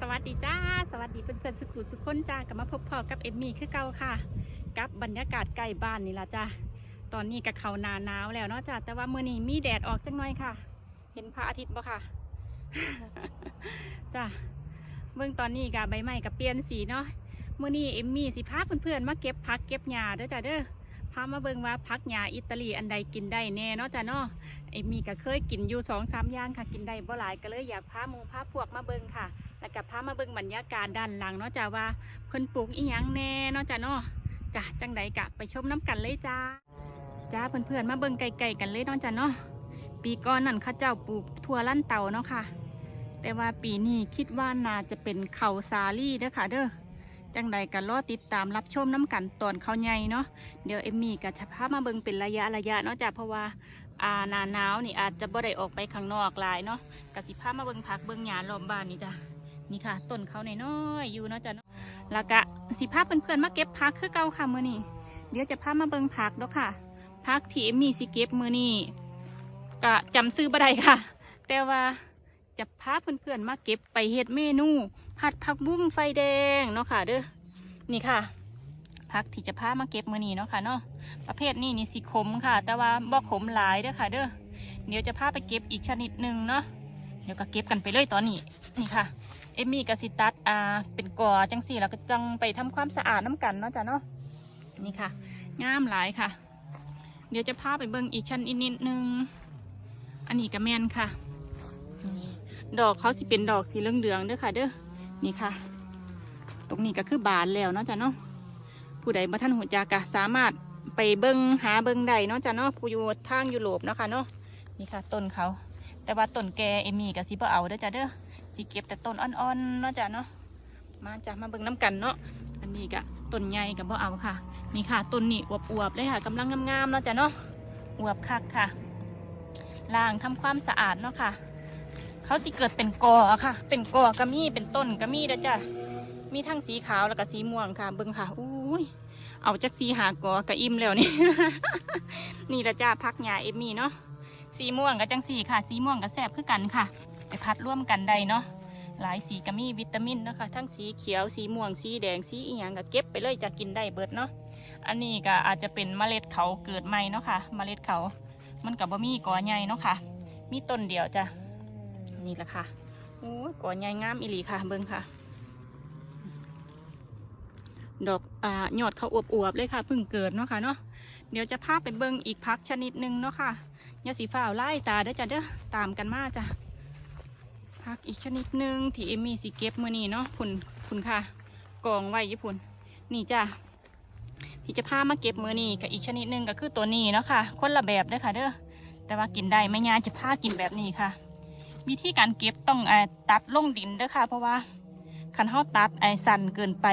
สวัสดีจ้า สวัสดีเพื่อนๆสุขุสุขคนจ้ากลับมาพบพอกับเอมมี่คือเก่าค่ะ กับบรรยากาศใกล้บ้านนี่ละจ้าตอนนี้กับเขานาหนาวแล้วเนาะจ้าแต่ว่ามื้อนี้มีแดดออกจังหน่อยค่ะ เห็นพระอาทิตย์บ่ค่ะจ้าเบื้องตอนนี้กับใบไม้กับเปลี่ยนสีเนาะมื้อนี้เอมมี่สิพาเพื่อนๆมาเก็บผักเก็บหญ้าเด้อจ้าเด้อพามาเบิ่งว่าผักหญ้าอิตาลีอันใดกินได้แน่เนาะจ้าเนาะเอมมี่ก็เคยกินอยู่สองสามอย่างค่ะ กินได้บ่หลายก็เลยอยากพาหมูพาพวกมาเบิ่งค่ะ แล้วก็พามาเบิ่งบรรยากาศด้านหลังเนาะจ้าว่าเพิ่นปลูกอีหยังแน่เนาะจ้าเนาะจ้าจังใดกะไปชมน้ำกันเลยจ้าจ้าเพื่อนๆมาเบิ่งไก่ๆกันเลยเนาะจ้าเนาะปีก่อนนั่นข้าเจ้าปลูกทั่วลั่นเต่าเนาะค่ะ แต่ว่าปีนี้คิดว่าน่าจะเป็นเขาสาลี่เด้อค่ะเด้อจังใดก็รอติดตามรับชมน้ำกันตอนเขาใหญ่เนาะเดี๋ยวเอมมี่ก็จะพามาเบิ่งเป็นระยะระยะเนาะจ้าเพราะว่าอาหนาหนาวนี่อาจจะบ่ได้ออกไปข้างนอกหลายเนาะกสิพามาเบิ่งผักเบิ่งหญ้ารอบบ้านนี่จ้ะ นี่ค่ะต้นเขาน้อยๆอยู่เนาะจ้ะเนาะแล้วก็สิพาเพื่อนๆมาเก็บผักคือเก่าค่ะมื้อนี้เดี๋ยวจะพามาเบิ่งผักเนาะค่ะผักที่เอมมีสิเก็บมื้อนี้ก็จำซื้อบ่ได้ค่ะ แต่ว่าจะพาเพื่อนๆมาเก็บไปเฮ็ดเมนูผัดผักบุ้งไฟแดงเนาะค่ะเด้อนี่ค่ะผักที่จะพามาเก็บมื้อนี้เนาะค่ะเนาะประเภทนี้นี่สิขมค่ะ แต่ว่าบ่ขมหลายเด้อค่ะเด้อเดี๋ยวจะพาไปเก็บอีกชนิดหนึ่งเนาะเดี๋ยวก็เก็บกันไปเลยตอนนี้นี่ค่ะ เอมมี่กับสิตัดอ่าเป็นกอจังสี่แล้วก็จังไปทำความสะอาดน้ำกันเนาะจ้ะเนาะนี่ค่ะงามหลายค่ะ เดี๋ยวจะพาไปเบิ่งอีกชั้นอีกนิดนึง อันนี้ก็แมนค่ะดอกเขาสิเป็นดอกสีเหลืองๆเด้อค่ะ เด้อนี่ค่ะ ตรงนี้ก็คือบานแล้วเนาะจ้ะเนาะผู้ใดมาท่านหูจักกะสามารถไปเบิ้งหาเบิ้งใดเนาะจ้ะเนาะผู้อยู่ทางยุโรปเนาะค่ะเนาะนี่ค่ะต้นเขา แต่ว่าต้นแกเอมี่กับสิบ่เอาเด้อจ้ะเด้อ สิเก็บแต่ต้นอ่อนๆเนาะจ้ะเนาะมาจ้ะมาเบิงน้ำกันเนาะอันนี้กะต้นใหญ่กับบ่เอาค่ะ นี่ค่ะต้นนี้อวบๆเลยค่ะกำลังงามๆเนาะจ้ะเนาะอวบคักค่ะล้างทำความสะอาดเนาะค่ะ เขาสิเกิดเป็นกอค่ะ เป็นกอกระมี่เป็นต้นกระมี่เด้อจ้ะมีทั้งสีขาวแล้วก็สีม่วงค่ะเบิ่งค่ะอุ้ยเอาจากสีหากอกระอิ่มแล้วนี่นี่ละจ้าพักหญ้าเอมมี่เนาะสีม่วงกับจังสีค่ะ สีม่วงกับแซ่บคือกันค่ะ ไปพัดร่วมกันได้เนาะหลายสีก็มีวิตามินนะคะ ทั้งสีเขียวสีม่วงสีแดงสีอีหยังก็เก็บไปเลยจะกินได้เบิดเนาะอันนี้ก็อาจจะเป็นเมล็ดเขาเกิดใหม่เนาะค่ะ เมล็ดเขามันกับบ่มีกอใหญ่เนาะค่ะ มีต้นเดียวจ้ะนี่แหละค่ะโอ้ยกอใหญ่งามอีหลีค่ะเบิ่งค่ะ ดอกอ่ายอดเขาอวบๆเลยค่ะเพิ่งเกิดเนาะค่ะเนาะเดี๋ยวจะพาไปเบิ่งอีกพักชนิดหนึ่งเนาะค่ะยาสีฟ้าวไล่ตาเด้อจ้ะเด้อตามกันมาจ้ะ พักอีกชนิดหนึ่งที่เอมมี่สีเก็บมือนี้เนาะคุณคุณค่ะกองไว้ญี่ปุ่น นี่จ้ะที่จะพามาเก็บมือนี้กับอีกชนิดหนึ่งก็คือตัวนี้เนาะค่ะคนละแบบเด้อค่ะเด้อแต่ว่ากินได้ไม่ยากจะพากินแบบนี้ค่ะ วิธีการเก็บต้องอตัดลงดินเด้อค่ะ เพราะว่าคันเฮาตัดไอสั่นเกินไป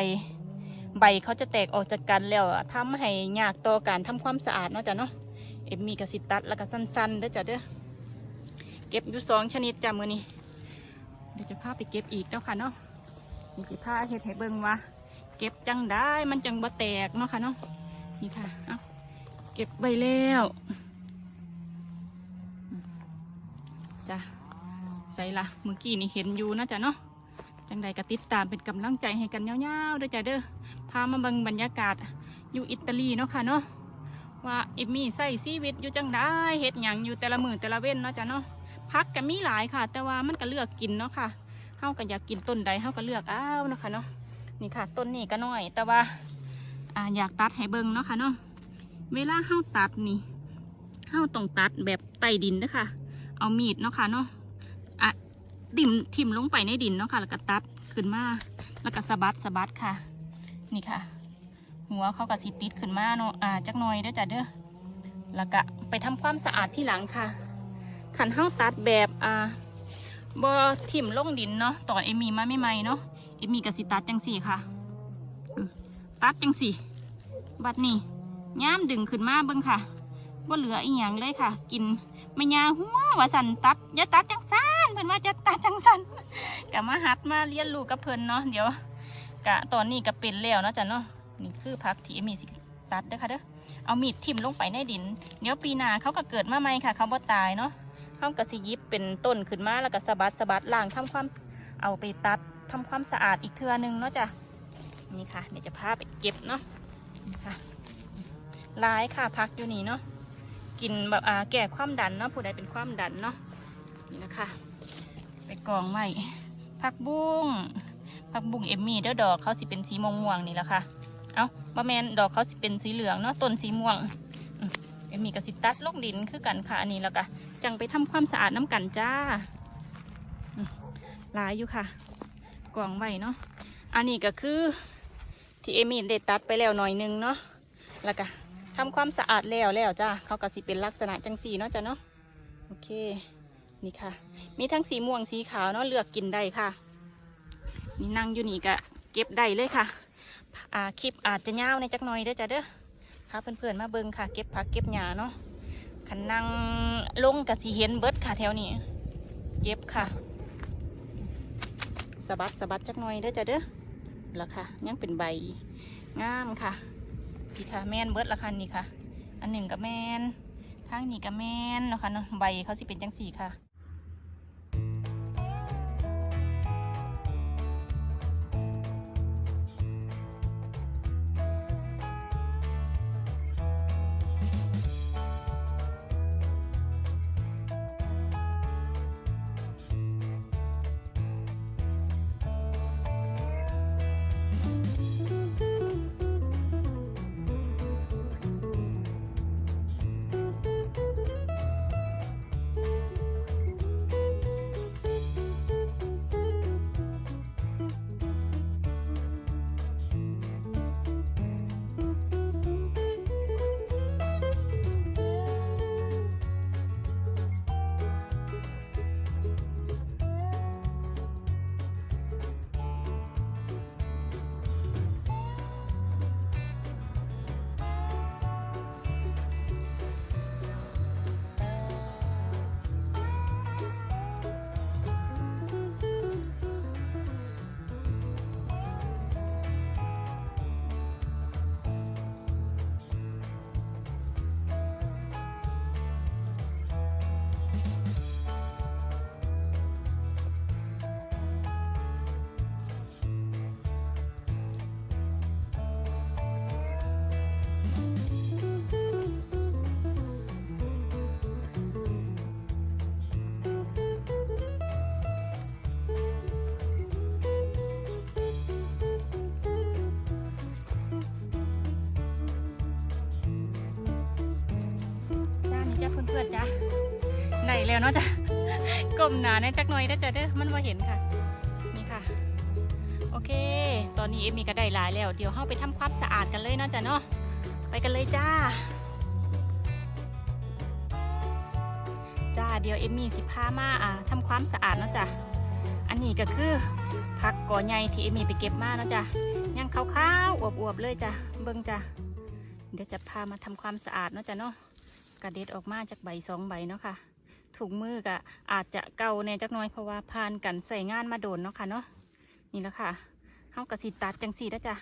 ใบเขาจะแตกออกจากกันแล้วอะทำให้ยากต่อการทำความสะอาดเนาะจ้ะเนาะเอ็มมีกระสิตัดแล้วก็สั้นๆเด้อจ้ะเด้อเก็บอยู่สองชนิดจ้ะมือนี้ เดี๋ยวจะพาไปเก็บอีกเนาะค่ะเนาะนี่จะพาเฮ็ดให้เบิ่งว่า เก็บจังได้มันจังบ่แตกเนาะค่ะเนาะนี่ค่ะเอาเก็บใบแล้วจ้ะใส่ละเมื่อกี้นี่เห็นอยู่นะจ้ะเนาะจังใดก็ติดตามเป็นกำลังใจให้กันยาๆเด้อจ้ะเด้อพามาเบิ่งบรรยากาศอยู่อิตาลีเนาะค่ะเนาะว่าเอมมี่ใส่ชีวิตอยู่จังได้เฮ็ดหยังอยู่แต่ละมือแต่ละเว้นเนาะจ้ะเนาะ พักก็มีหลายค่ะ แต่ว่ามันก็เลือกกินเนาะค่ะเฮาก็อยากกินต้นใดเฮาก็เลือกเอาเนาะค่ะเนาะนี่ค่ะ ต้นนี้ก็น้อย แต่ว่าอ่าอยากตัดให้เบิ่งเนาะค่ะเนาะเวลาเฮาตัดนี่เฮาต้องตัดแบบใต้ดินเด้อค่ะเอามีดเนาะค่ะเนาะอะดิ่มทิ่มลงไปในดินเนาะค่ะ แล้วก็ตัดขึ้นมาแล้วก็สะบัดสะบัดค่ะ นี่ค่ะ หัวเขาก็สิติดขึ้นมาเนาะอ่าจักหน่อยเด้อจ้ะเด้อแล้วก็ไปทำความสะอาดที่หลังค่ะ ขันเฮาตัดแบบอ่าบอทิ่มลงดินเนาะตอนเอมีมาไม่ไมๆเนาะเอมีก็สิตัดจังสี่ค่ะ ตัดจังสี่ บัดนี้ย้ามดึงขึ้นมาเบิ่งค่ะบ่เหลืออีหยังเลยค่ะ กินไม่ยาหัวว่าสันตัดอย่าตัดจังสันเพิ่นว่าจะตัดจังสันก็มาหัดมาเรียนรู้กับเพิ่นเนาะเดี๋ยวกะตอนนี้ก็เป็นแล้วเนาะจ้ะเนาะนี่คือผักที่มีสิตัดเด้อค่ะเด้อเอามีดทิ่มลงไปในดิน เดี๋ยวปีหน้าเขาก็เกิดมาใหม่ค่ะ เขาบ่ตายเนาะ ข้าก็สิยิบเป็นต้นขึ้นมาแล้วก็สะบัดสะบัดล่างทำความเอาไปตัดทำความสะอาดอีกเทือนึงเนาะจ้ะนี่ค่ะเดี๋ยวจะพาไปเก็บเนาะค่ะลายค่ะพักอยู่นี่เนาะกินแบบอ่าแก่ความดันเนาะผู้ใดเป็นความดันเนาะนี่นะคะ ไปกองไว้ผักบุ้งผักบุ้งเอมมี่เด้อดอกเขาสิเป็นสีม่วงๆนี่แหละค่ะ เอาบะแมนดอกเขาสิเป็นสีเหลืองเนาะต้นสีม่วง เอมีกับสิตัดลงดินคือกันค่ะอันนี้แล้วก็จังไปทำความสะอาดน้ำกันจ้าหลายอยู่ค่ะกล่องไว้เนาะอันนี้ก็คือที่เอมี่ได้ตัดไปแล้วหน่อยหนึงเนาะแล้วก็ทำความสะอาดแล้วแล้วจ้าเขาก็สิเป็นลักษณะจังสีเนาะจ้ะเนาะโอเคนี่ค่ะ มีทั้งสีม่วงสีขาวเนาะเลือกกินได้ค่ะนี่นั่งอยู่นี่ก็เก็บได้เลยค่ะ อ่าคลิปอาจจะยาวในจักหน่อยเด้อจ้ะเด้อาเพื่อนๆมาเบิ่งค่ะ เก็บผักเก็บหญ้าเนาะขันนั่งลงกับสีเห็นเบิดค่ะแถวนี้ เก็บค่ะสะบัดสะบัดจักหน่อยเด้อจ้ะเด้อแล้วค่ะ ยังเป็นใบงามค่ะพี่ค่ะแมนเบิดละค่ะนี่ค่ะ อันหนึ่งกับแมนทางนี้กับแมนเนาะค่ะเนาะใบเขาสิเป็นจังสีค่ะ พื่อนจ้าได้แล้วเนาะจ้ะก้มหนาในจักหน่อยนะจ้ะเด้อมันว่าเห็นค่ะ นี่ค่ะ โอเค ตอนนี้เอมี่ก็ได้หลายแล้ว เดี๋ยวเราไปทำความสะอาดกันเลยเนาะจ้ะเนาะไปกันเลยจ้าจ้าเดี๋ยวเอมี่สิพามาอ่าทำความสะอาดเนาะจ้ะอันนี้ก็คือผักก่อใหญ่ที่เอมี่ไปเก็บมาเนาะจ้ะยังขาวๆอวบๆเลยจ้ะเบิ่งจ้ะเดี๋ยวจะพามาทำความสะอาดเนาะจ้ะเนาะ กระเด็ดออกมาจากใบสองใบเนาะค่ะถุงมือก็อาจจะเก่าแน่จักน้อยเพราะว่าผ่านกันใส่งานมาโดนเนาะค่ะเนาะนี่แหละค่ะเฮากระสีตัดจังสีนะจ๊ะ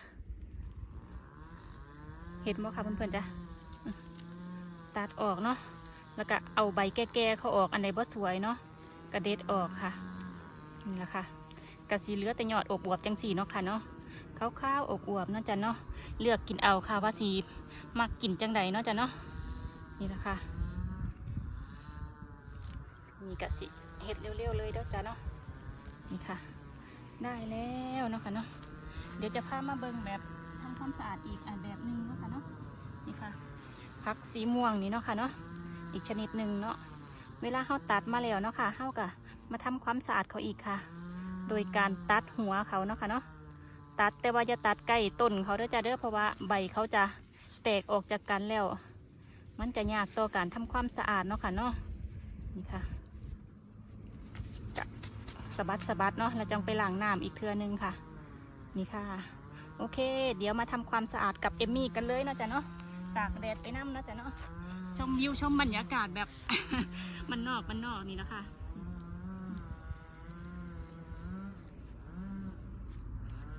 เห็นบ่ค่ะเพื่อนๆจ้ะตัดออกเนาะแล้วก็เอาใบแก่ๆเขาออกอันไหนบ่สวยเนาะกระเด็ดออกค่ะนี่แหละค่ะกระสีเหลือแต่ยอดอบอวบจังสีเนาะค่ะเนาะขาวๆอบอวบเนาะจ้ะเนาะเลือกกินเอาค่ะว่าสีมักกินจังใดเนาะจ้ะเนาะ นี่แหละค่ะมีกะสิเห็ดเร็วๆเลยเด้อจ้าเนาะนี่ค่ะ ได้แล้วเนาะค่ะเนาะเดี๋ยวจะพามาเบิ่งแบบทำความสะอาดอีกอะแบบหนึ่งเนาะค่ะเนาะนี่ค่ะผักสีม่วงนี่เนาะค่ะเนาะอีกชนิดหนึ่งเนาะเวลาเขาตัดมาแล้วเนาะค่ะเขากะมาทำความสะอาดเขาอีกค่ะ โดยการตัดหัวเขาเนาะค่ะเนาะตัดแต่ว่าจะตัดใกล้ต้นเขาเด้อจ้าเด้อเพราะว่าใบเขาจะแตกออกจากกันแล้ว มันจะยากต่อการทำความสะอาดเนาะค่ะเนาะนี่ค่ะจะสะบัดสะบัดเนาะเราจังไปล้างน้ำอีกเทือนึงค่ะ นี่ค่ะ โอเค เดี๋ยวมาทำความสะอาดกับเอมมี่กันเลยเนาะจ๊ะเนาะตากแดดไปน้ำเนาะจ๊ะเนาะชมวิวชมบรรยากาศแบบมันนอกมันนอกนี่นะคะ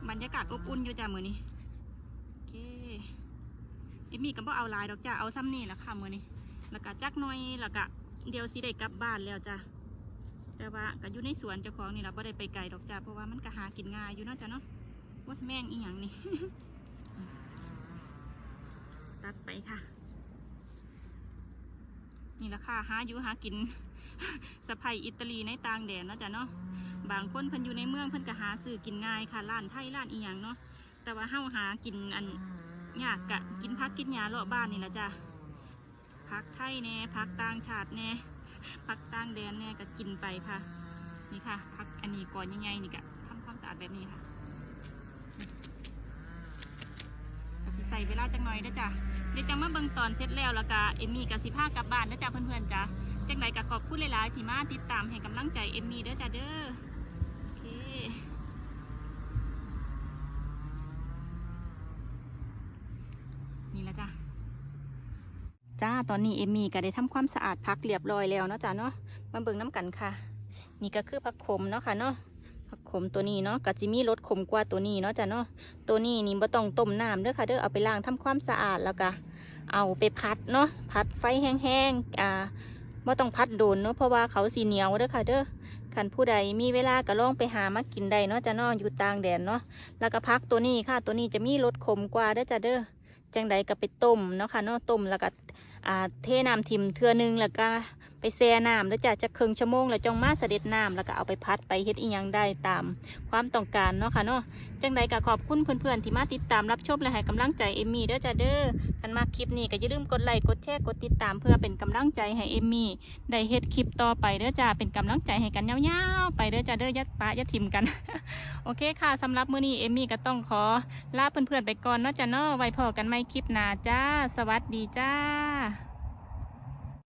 บรรยากาศอบอุ่นอยู่จ้ะมือนี้ เอมมี่ก็บ่เอาลายดอกจ้ะเอาซ้ำนี่แหละค่ะมือนี้แล้วก็จักหน่อยแล้วก็เดี๋ยวสิได้กลับบ้านแล้วจ้ะจแต่ว่าก็อยู่ในสวนเจ้าของนี่เราไ่ได้ไปไกลดอกจ้าเพราะว่ามันก็หากินง่ายอยู่เนาะจ้ะเนาะว่าแม่งอีหยังนี่ตัดไปค่ะ นี่แหละค่ะหาอยู่หากินสะพายอิตาลีในต่างแดนเนาะจ้ะเนาะบางคนเพิ่นอยู่ในเมืองเพิ่นก็หาซื้อกินง่ายค่ะร้านไทยร้านอีหยังเนาะแต่ว่าเฮาหากินอัน ยากกะกินพักกินยาเลาะบ้านนี่แหละจ้ะพักไทยแน่พักต่างชาติแน่พักต่างแดนแน่ก็กินไปค่ะ นี่ค่ะพักอันนี้ก่อนใหญ่ๆนี่ก็ทำความสะอาดแบบนี้ค่ะก็สิใส่เวลาจังหน่อยเด้อจ้ะเดี๋ยวจังมาเบิ่งตอนเสร็จแล้วแล้วก็เอมมี่กับสิพากลับบ้านเด้อจ้ะเพื่อนๆจ้ะจังใดก็ขอบคุณหลายๆที่มาติดตามให้กำลังใจเอมมี่เด้อจ้าเด้อเค นี่แหละจ้ะ จ้า ตอนนี้เอมมี่ก็ได้ทำความสะอาดพักเรียบร้อยแล้วเนาะจ้าเนาะ มาเบิ่งน้ำกันค่ะ นี่ก็คือผักขมเนาะค่ะเนาะ ผักขมตัวนี้เนาะก็จะมีรสขมกว่าตัวนี้เนาะจ้าเนาะ ตัวนี้นี่บ่ต้องต้มน้ำเด้อค่ะเด้อ เอาไปล้างทำความสะอาดแล้วก็เอาไปพัดเนาะ พัดไฟแห้งๆ อ่าว่ต้องพัดโดนเนาะ เพราะว่าเขาสีเหนียวเด้อค่ะเด้อขันผู้ใดมีเวลาก็ลองไปหามากินได้เนาะจะเนออยู่ต่างแดนเนาะ แล้วก็พักตัวนี้ค่ะ ตัวนี้จะมีรสขมกว่าเด้อจ้ะเด้อ จังใดก็ไปต้มเนาะค่ะเนาะต้มแล้วก็เทน้ำทิมเทือนึงแล้วก็ ไปแช่น้ำแล้วจ้ะจะครึ่งชั่วโมงแล้วจองมาเสด็จน้ำแล้วก็เอาไปพัดไปเฮ็ดอีหยังได้ตามความต้องการเนาะค่ะเนาะจังใดก็ขอบคุณเพื่อนๆที่มาติดตามรับชมและให้กำลังใจเอมมี่เด้อจ้ะเด้อคันมาคลิปนี้ก็อย่าลืมกดไลค์กดแชร์กดติดตามเพื่อเป็นกำลังใจให้เอมมี่ได้เฮ็ดคลิปต่อไปเด้อจ้าเป็นกำลังใจให้กันยาวๆไปเด้อจ้าเด้อยัดปะยัดทิมกัน โอเคค่ะสำหรับมื้อนี้เอมมี่ก็ต้องขอลาเพื่อนๆไปก่อนเนาะจ้าเนาะไว้พอกันใหม่คลิปหน้าจ้า สวัสดีจ้า